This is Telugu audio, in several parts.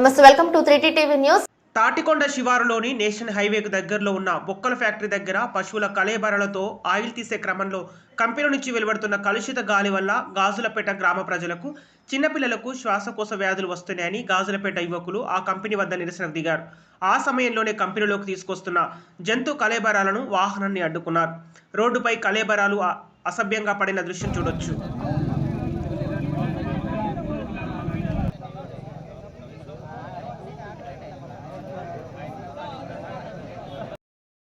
నమస్తే welcome to three TV news. Tatikonda శివారులోని నేషనల్ హైవేకు దగ్గరలో ఉన్న బొక్కల ఫ్యాక్టరీ దగ్గర పశువుల కలేబరాలతో ఆయిల్ తీసే క్రమంలో కంపెనీ నుంచి వెలువడుతున్న కలుషిత గాలి వల్ల గాజులపేట గ్రామ ప్రజలకు చిన్నపిల్లలకు శ్వాసకోశ వ్యాధులు వస్తున్నాయని గాజులపేట యువకులు ఆ కంపెనీ వద్ద నిరసన దిగారు. ఆ సమయంలోనే కంపెనీలోకి తీసుకొస్తున్న జంతు కలేబరాలను వాహనాన్ని అడ్డుకున్నారు. రోడ్డుపై కలేబరాలు అసభ్యంగా పడిన దృశ్యం చూడొచ్చు.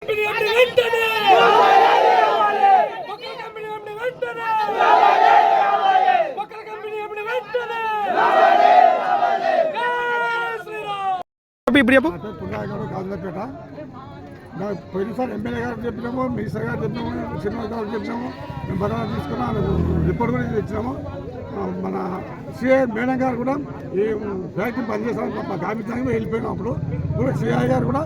కంపెనీ అమ్మిన వెంటనే. బొక్కల కంపెనీ అమ్మిన వెంటనే. బొక్కల కంపెనీ అమ్మిన వెంటనే. జై శ్రీరామ్. ఇప్పుడు చెప్పు. పుల్లాగారు గాజులపేట నా పోయినసారి ఎమ్మెల్యే గారు చెప్పినాము మినిస్టర్ గారు చెప్పినాము శ్రీనివాస్ గారు చెప్పినాము మేము బరాబర్ తీసుకున్నాం రిపోర్ట్ కూడా ఇచ్చినాము ఆ, మన సిఐ మేడం గారు కూడా ఈ ఫ్యాక్టరీ పనిచేస్తాం తప్ప గామితానికి వెళ్ళిపోయినాం అప్పుడు. కూడా సిఐ గారు కూడా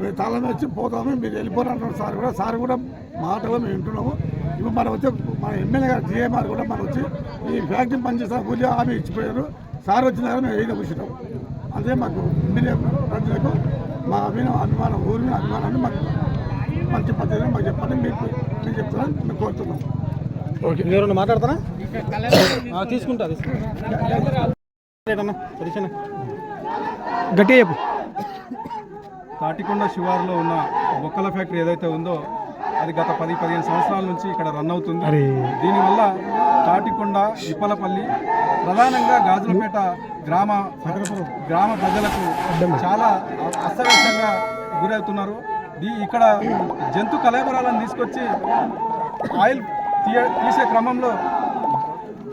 మేము తాళం వచ్చి పోతాము మీరు వెళ్ళిపోరంటున్నారు సార్ కూడా. సార్ కూడా మాటలు మేము వింటున్నాము. ఇప్పుడు మనం వచ్చి మన ఎమ్మెల్యే గారు జిఏమార్ కూడా మనం వచ్చి ఈ ఫ్యాక్టరీ పనిచేస్తాం కూలి హామీ ఇచ్చిపోయారు. సార్ వచ్చిన దగ్గర మేము ఏదో కూర్చున్నాం అదే మాకు ఎమ్మెల్యే ప్రజలకు మా మీద అభిమానం ఊరి మీద అభిమానాన్ని మాకు మంచి పద్ధతిలో మాకు చెప్పండి. మీకు మీరు చెప్తాను మేము కోరుతున్నాం. ఓకే. మీరు మాట్లాడతారా? తీసుకుంటా తీసుకుంటా. గట్టిగా చెప్పు. తాటికొండ శివారులో ఉన్న బొక్కల ఫ్యాక్టరీ ఏదైతే ఉందో అది గత పది పదిహేను సంవత్సరాల నుంచి ఇక్కడ రన్ అవుతుంది. దీనివల్ల తాటికొండ ఇప్పలపల్లి ప్రధానంగా గాజులపేట గ్రామ గ్రామ ప్రజలకు చాలా అస్తవ్యస్తంగా గురవుతున్నారు. దీ ఇక్కడ జంతు కలేబరాలను తీసుకొచ్చి ఆయిల్ తీయ తీసే క్రమంలో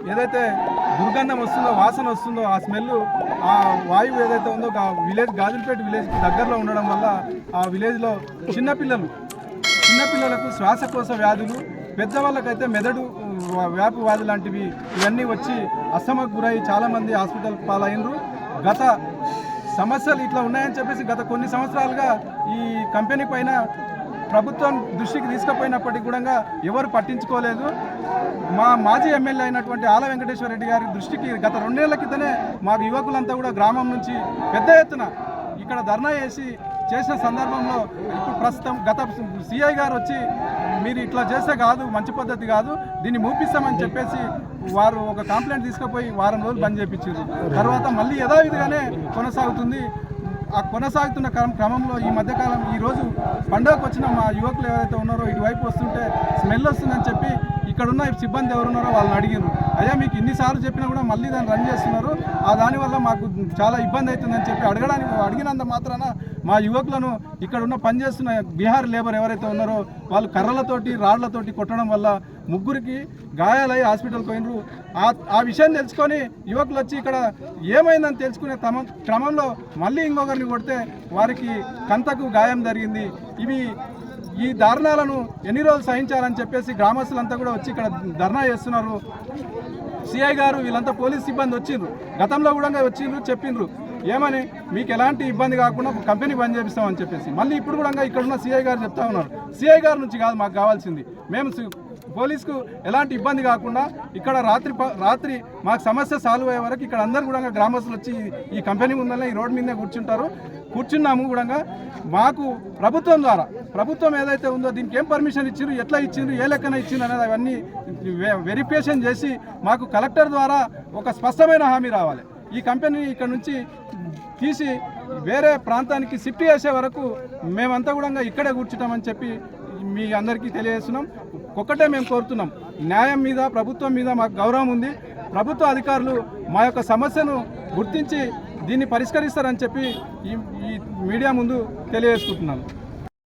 ఏదైతే దుర్గంధం వస్తుందో వాసన వస్తుందో ఆ స్మెల్ ఆ వాయువు ఏదైతే ఉందో విలేజ్ గాజులపేట విలేజ్ దగ్గరలో ఉండడం వల్ల ఆ విలేజ్లో చిన్నపిల్లలు చిన్నపిల్లలకు శ్వాసకోశ వ్యాధులు పెద్దవాళ్ళకైతే మెదడు వ్యాపు వ్యాధి లాంటివి ఇవన్నీ వచ్చి అస్తమకు గురై చాలామంది హాస్పిటల్ పాలైనరు గత సమస్యలు ఇట్లా ఉన్నాయని చెప్పేసి గత కొన్ని సంవత్సరాలుగా ఈ కంపెనీ పైన ప్రభుత్వం దృష్టికి తీసుకుపోయినప్పటికీ కూడా ఎవరు పట్టించుకోలేదు. మా మాజీ ఎమ్మెల్యే అయినటువంటి ఆల వెంకటేశ్వర రెడ్డి గారి దృష్టికి గత రెండేళ్ళ క్రితమే మా యువకులంతా కూడా గ్రామం నుంచి పెద్ద ఎత్తున ఇక్కడ ధర్నా చేసి చేసిన సందర్భంలో ఇప్పుడు ప్రస్తుతం గత సిఐ గారు వచ్చి మీరు ఇట్లా చేస్తే కాదు మంచి పద్ధతి కాదు దీన్ని మూపిస్తామని చెప్పేసి వారు ఒక కంప్లైంట్ తీసుకుపోయి వారం రోజులు బంద్ చేయించారు తర్వాత మళ్ళీ యథావిధిగానే కొనసాగుతుంది. ఆ కొనసాగుతున్న క్రమ క్రమంలో ఈ మధ్యకాలం ఈరోజు పండుగకు వచ్చిన మా యువకులు ఎవరైతే ఉన్నారో ఇటువైపు వస్తుంటే స్మెల్ వస్తుందని చెప్పి ఇక్కడున్న సిబ్బంది ఎవరున్నారో వాళ్ళని అడిగారు అయ్యా మీకు ఇన్నిసార్లు చెప్పినా కూడా మళ్ళీ దాన్ని రన్ చేస్తున్నారు. ఆ దానివల్ల మాకు చాలా ఇబ్బంది అవుతుందని చెప్పి అడగడానికి అడిగినంత మాత్రాన మా యువకులను ఇక్కడ ఉన్న పనిచేస్తున్న బీహార్ లేబర్ ఎవరైతే ఉన్నారో వాళ్ళు కర్రలతోటి రాళ్ళతోటి కొట్టడం వల్ల ముగ్గురికి గాయాలై హాస్పిటల్కి పోయినరు ఆ ఆ విషయం తెలుసుకొని యువకులు వచ్చి ఇక్కడ ఏమైందని తెలుసుకునే క్రమంలో మళ్ళీ ఇంకొకరిని కొడితే వారికి కంతకు గాయం జరిగింది. ఇవి ఈ దారుణాలను ఎన్ని రోజులు సహించాలని చెప్పేసి గ్రామస్తులంతా కూడా వచ్చి ఇక్కడ ధర్నా చేస్తున్నారు. సిఐ గారు వీళ్ళంతా పోలీస్ సిబ్బంది వచ్చిండ్రు. గతంలో కూడా వచ్చిండ్రు చెప్పిండ్రు. ఏమని? మీకు ఎలాంటి ఇబ్బంది కాకుండా కంపెనీ బంద్ చేపిస్తామని చెప్పేసి. మళ్ళీ ఇప్పుడు కూడా ఇక్కడ ఉన్న సిఐ గారు చెప్తా ఉన్నారు. సిఐ గారి నుంచి కాదు మాకు కావాల్సింది. మేము పోలీసుకు పోలీస్కు ఎలాంటి ఇబ్బంది కాకుండా ఇక్కడ రాత్రి ప- రాత్రి మాకు సమస్య సాల్వ్ అయ్యే వరకు ఇక్కడ అందరు కూడా గ్రామస్తులు వచ్చి ఈ- కంపెనీ ఉందని ఈ రోడ్డు మీదనే కూర్చుంటారు. కూర్చున్నాము కూడా మాకు ప్రభుత్వం ద్వారా. ప్రభుత్వం ఏదైతే ఉందో దీనికి ఏం పర్మిషన్ ఇచ్చిండ్రు ఎట్లా ఇచ్చిండ్రు ఏ లెక్కన ఇచ్చిండ్రు అనేది అవన్నీ వెరిఫికేషన్ చేసి మాకు కలెక్టర్ ద్వారా ఒక స్పష్టమైన హామీ రావాలి. ఈ కంపెనీ ఇక్కడ నుంచి తీసి వేరే ప్రాంతానికి షిఫ్ట్ చేసే వరకు మేమంతా కూడా ఇక్కడే కూర్చుంటామని చెప్పి మీ అందరికీ తెలియజేస్తున్నాం. ఒక్కటే మేము కోరుతున్నాం. న్యాయం మీద ప్రభుత్వం మీద మాకు గౌరవం ఉంది. ప్రభుత్వ అధికారులు మా యొక్క సమస్యను గుర్తించి దీన్ని పరిష్కరిస్తారని చెప్పి ఈ ఈ మీడియా ముందు తెలియజేసుకుంటున్నాను.